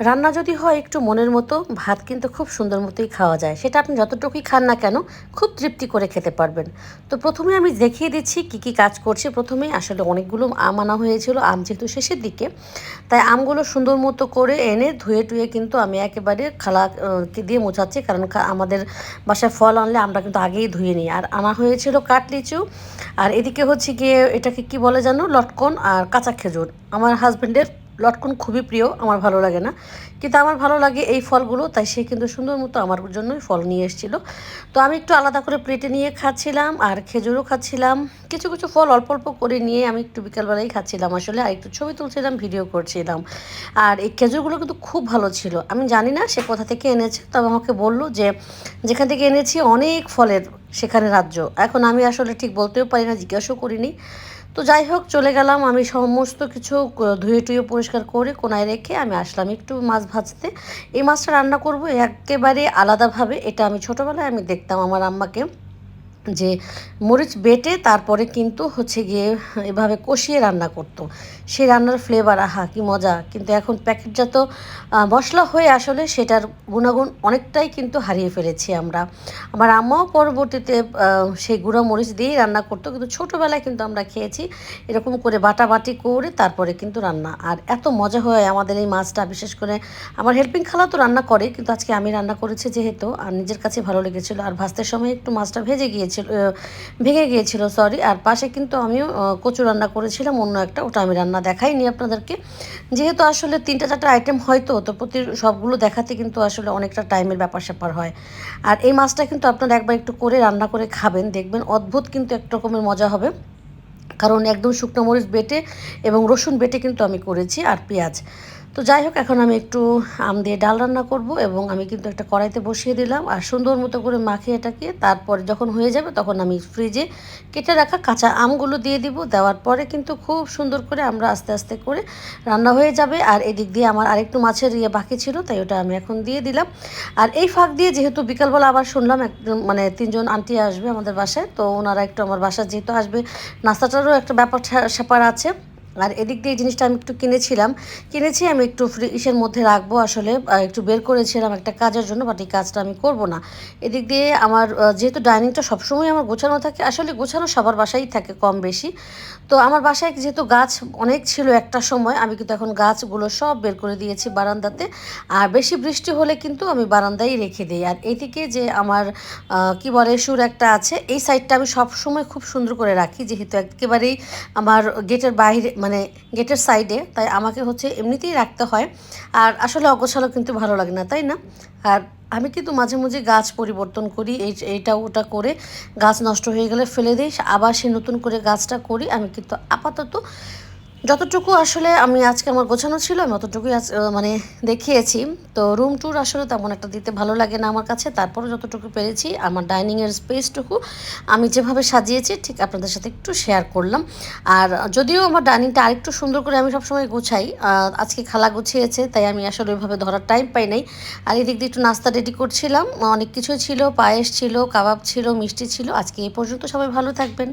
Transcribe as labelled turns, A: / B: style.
A: রান্না যদি হয় একটু মনের মতো, ভাত কিন্তু খুব সুন্দর মতোই খাওয়া যায়। সেটা আপনি যতটুকুই খান না কেন, খুব তৃপ্তি করে খেতে পারবেন। তো প্রথমে আমি দেখিয়ে দিচ্ছি কি কি কাজ করছি। প্রথমেই আসলে অনেকগুলো আম আনা হয়েছিল, আম যেহেতু শেষের দিকে। তাই আমগুলো সুন্দর মতো করে এনে ধুয়ে টুয়ে কিন্তু আমি একেবারে খালা দিয়ে মোছাচ্ছি। কারণ আমাদের বাসায় ফল আনলে আমরা কিন্তু আগেই ধুয়ে নিই। আর আনা হয়েছিল কাটলিচু আর এদিকে হচ্ছে গিয়ে এটাকে কি বলে জানো? লটকন আর কাঁচা খেজুর। আমার হাজবেন্ডের লটকন খুবই প্রিয়, আমার ভালো লাগে না। কিন্তু আমার ভালো লাগে এই ফলগুলো, তাই সে কিন্তু সুন্দর মতো আমার জন্যই ফল নিয়ে এসেছিল। তো আমি একটু আলাদা করে প্লেটে নিয়ে খাচ্ছিলাম আর খেজুরও খাচ্ছিলাম। কিছু কিছু ফল অল্প অল্প করে নিয়ে আমি একটু বিকালবেলায় খাচ্ছিলাম। আসলে আর একটু ছবি তুলছিলাম, ভিডিও করছিলাম। আর এই খেজুরগুলো কিন্তু খুব ভালো ছিল। আমি জানি না সে কোথা থেকে এনেছে, তবে আমাকে বলল যে, যেখান থেকে এনেছি অনেক ফলের সেখানে রাজ্য। এখন আমি আসলে ঠিক বলতেও পারি না, জিজ্ঞাসাও করিনি। তো যাই হোক, চলে গেলাম। আমি সমস্ত কিছু ধুয়ে টুয়ে পরিষ্কার করে কোনায় রেখে আমি আসলাম একটু মাছ ভাজতে। এই মাছটা রান্না করব একেবারে আলাদাভাবে, এটা আমি ছোটোবেলায় আমি দেখতাম আমার আম্মাকে। যে মরিচ বেটে তারপরে কিন্তু হচ্ছে গিয়ে এভাবে কষিয়ে রান্না করতো। সেই রান্নার ফ্লেভার আহা, কি মজা। কিন্তু এখন প্যাকেটজাত মশলা হয়ে আসলে সেটার গুণাগুণ অনেকটাই কিন্তু হারিয়ে ফেলেছি আমরা। আমার আম্মাও পরবর্তীতে সেই গুঁড়া মরিচ দিয়েই রান্না করতো। কিন্তু ছোটোবেলায় কিন্তু আমরা খেয়েছি, এরকম করে বাটাবাটি করে তারপরে কিন্তু রান্না। আর এত মজা হয় আমাদের এই মাছটা, বিশেষ করে আমার হেল্পিং খালা তো রান্না করে, কিন্তু আজকে আমি রান্না করেছি যেহেতু, আর নিজের কাছে ভালো লেগেছিলো। আর ভাজতে সময় একটু মাছটা ভেজে গিয়েছিল ভেঙে গিয়েছিল সরি আর পাশে কিন্তু আমিও কচু রান্না করেছিলাম, অন্য একটা, ওটা আমি রান্না দেখাইনি আপনাদেরকে। যেহেতু আসলে তিনটা চারটা আইটেম হয়তো, তো প্রতি সবগুলো দেখাতে কিন্তু আসলে অনেকটা টাইমের ব্যাপার স্যাপার হয়। আর এই মাছটা কিন্তু আপনারা একবার একটু করে রান্না করে খাবেন, দেখবেন অদ্ভুত কিন্তু এক রকমের মজা হবে। কারণ একদম শুকনো মরিচ বেটে এবং রসুন বেটে কিন্তু আমি করেছি, আর পেঁয়াজ। তো যাই হোক এখন আমি একটু আম দিয়ে ডাল রান্না করব এবং আমি কিন্তু একটা কড়াইতে বসিয়ে দিলাম আর সুন্দর মতো করে মাখিয়ে এটাকে তারপরে যখন হয়ে যাবে তখন আমি ফ্রিজে কেটে রাখা কাঁচা আমগুলো দিয়ে দিব। দেওয়ার পরে কিন্তু খুব সুন্দর করে আমরা আস্তে আস্তে করে রান্না হয়ে যাবে। আর এদিক দিয়ে আমার আরেকটু মাছের ইয়ে বাকি ছিল, তাই ওটা আমি এখন দিয়ে দিলাম। আর এই ফাঁক দিয়ে যেহেতু বিকালবেলা আবার শুনলাম একজন মানে তিনজন আন্টি আসবে আমাদের বাসায়, তো ওনারা একটু আমার বাসায় যেহেতু আসবে, নাস্তাটারও একটা ব্যাপার স্যাপার আছে। আর এদিক দিয়ে জিনিসটা আমি একটু কিনেছিলাম। কিনেছি, আমি একটু ফ্রি ইসের মধ্যে রাখব আসলে একটু বের করেছিলাম একটা কাজের জন্য বাট এই কাজটা আমি করব না। এদিক দিয়ে আমার যেহেতু ডাইনিংটা সবসময় আমার গোছানো থাকে, আসলে গোছানো সবার বাসায় থাকে কম বেশি। তো আমার বাসায় যেহেতু গাছ অনেক ছিল একটা সময়, আমি কিন্তু এখন গাছগুলো সব বের করে দিয়েছি বারান্দাতে। আর বেশি বৃষ্টি হলে কিন্তু আমি বারান্দায় রেখে দিই। আর এইদিকে যে আমার কি বলে, সুর একটা আছে, এই সাইডটা আমি সব সময় খুব সুন্দর করে রাখি, যেহেতু একেবারেই আমার গেটের বাইরে মানে গেটের সাইডে, তাই আমাকে হচ্ছে এমনিতেই রাখতে হয়। আর আসলে অগোছালো কিন্তু ভালো লাগে না, তাই না? আর আমি কিন্তু মাঝে মাঝে গাছ পরিবর্তন করি, এই এইটা ওটা করে গাছ নষ্ট হয়ে গেলে ফেলে দিই, আবার সে নতুন করে গাছটা করি, আমি কিন্তু আপাতত যতটুকু আসলে আমি আজকে আমার গোছানো ছিল, আমি অতটুকুই মানে দেখিয়েছি। তো রুম ট্যুর আসলে তেমন একটা দিতে ভালো লাগে না আমার কাছে। তারপরে যতটুকু পেরেছি, আমার ডাইনিংয়ের স্পেসটুকু আমি যেভাবে সাজিয়েছি, ঠিক আপনাদের সাথে একটু শেয়ার করলাম। আর যদিও আমার ডাইনিংটা আরেকটু সুন্দর করে আমি সবসময় গোছাই আজকে খালা গুছিয়েছে, তাই আমি আসলে ওইভাবে ধরার টাইম পাই নাই। আর এদিক দিয়ে একটু নাস্তা রেডি করছিলাম, অনেক কিছুই ছিল, পায়েস ছিল, কাবাব ছিল, মিষ্টি ছিল। আজকে এই পর্যন্ত সবাই ভালো থাকবেন।